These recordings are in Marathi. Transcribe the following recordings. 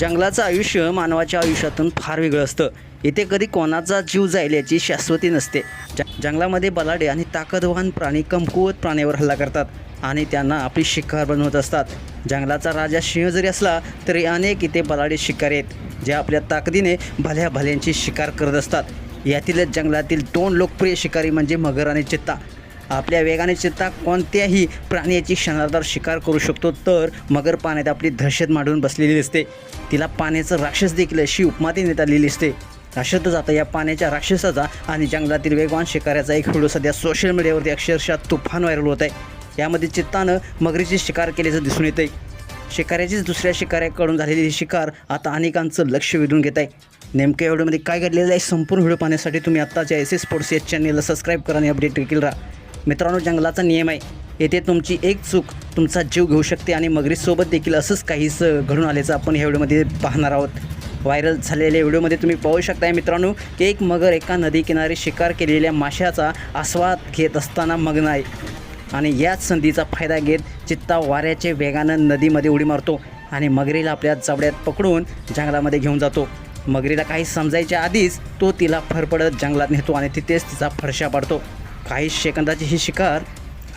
जंगलाचं आयुष्य मानवाच्या आयुष्यातून फार वेगळं असतं. इथे कधी कोणाचा जीव जाईल याची शाश्वती नसते. ज जंगलामध्ये बलाडे आणि ताकदवान प्राणी कमकुवत प्राण्यावर हल्ला करतात आणि त्यांना आपली शिकार बनवत असतात. जंगलाचा राजा सिंह जरी असला तरी अनेक इथे बलाडे शिकारी आहेत जे आपल्या ताकदीने भल्या भल्यांची शिकार करत असतात. यातीलच जंगलातील दोन लोकप्रिय शिकारी म्हणजे मगर आणि चित्ता. आपल्या वेगाने चित्ता कोणत्याही प्राण्याची क्षणार्धार शिकार करू शकतो तर मगर पाण्यात आपली दहशत मांडून बसलेली असते तिला पाण्याचं राक्षस देखील अशी उपमा देण्यात आलेली असते अशातच आता या पाण्याच्या राक्षसाचा आणि जंगलातील वेगवान शिकाऱ्याचा एक व्हिडिओ सध्या सोशल मीडियावरती अक्षरशः तुफान व्हायरल होत आहे. यामध्ये चित्तानं मगरीची शिकार केल्याचं दिसून येते आहे शिकाऱ्याचीच दुसऱ्या शिकाऱ्याकडून झालेली ही शिकार आता अनेकांचं लक्ष वेधून घेत आहे. नेमक्या व्हिडिओमध्ये काय घडलेलं आहे संपूर्ण व्हिडिओ पाहण्यासाठी तुम्ही आत्ताच्या एस एस स्पोर्ट्स या चॅनलला सबस्क्राईब करा आणि अपडेट देखील राहा. मित्रांनो जंगलाचा नियम आहे. येथे तुमची एक चूक तुमचा जीव घेऊ शकते आणि मगरीसोबत देखील असंच काहीच घडून आल्याचं आपण ह्या व्हिडिओमध्ये पाहणार आहोत. व्हायरल झालेल्या व्हिडिओमध्ये तुम्ही पाहू शकताय मित्रांनो की एक मगर एका नदीकिनारी शिकार केलेल्या माशाचा आस्वाद घेत असताना मग्न आहे. आणि याच संधीचा फायदा घेत चित्ता वाऱ्याचे वेगानं नदीमध्ये उडी मारतो आणि मगरीला आपल्या जबड्यात पकडून जंगलामध्ये घेऊन जातो. मगरीला काही समजायच्या आधीच तो तिला फरफडत जंगलात नेतो आणि तिथेच तिचा फरशा पाडतो. काही सेकंदाची ही शिकार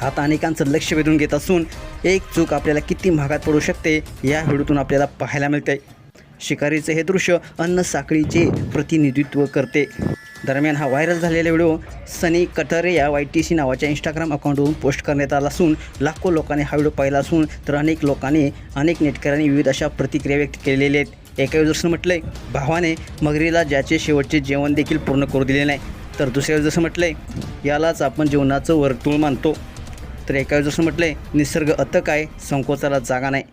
आता अनेकांचं लक्ष वेधून घेत असून एक चूक आपल्याला किती महागात पडू शकते या व्हिडिओतून आपल्याला पाहायला मिळते. शिकारीचे हे दृश्य अन्न साखळीचे प्रतिनिधित्व करते. दरम्यान हा व्हायरल झालेला व्हिडिओ सनी कटरे या वाय टी सी नावाच्या इंस्टाग्राम अकाउंटवरून पोस्ट करण्यात आला असून लाखो लोकांनी हा व्हिडिओ पाहिला असून तर अनेक लोकांनी अनेक नेटकऱ्यांनी विविध अशा प्रतिक्रिया व्यक्त केलेल्या आहेत. एका युजर्सनं म्हटलंय भावाने मगरीला ज्याचे शेवटचे जेवण देखील पूर्ण करू दिले नाही. तर दुसऱ्या युजर्सनं म्हटलंय यालाच आपण जीवनाचं वर्तुळ मानतो. तर एका युजर्सनं म्हटलंय निसर्ग अतक आहे संकोचाला जागा नाही.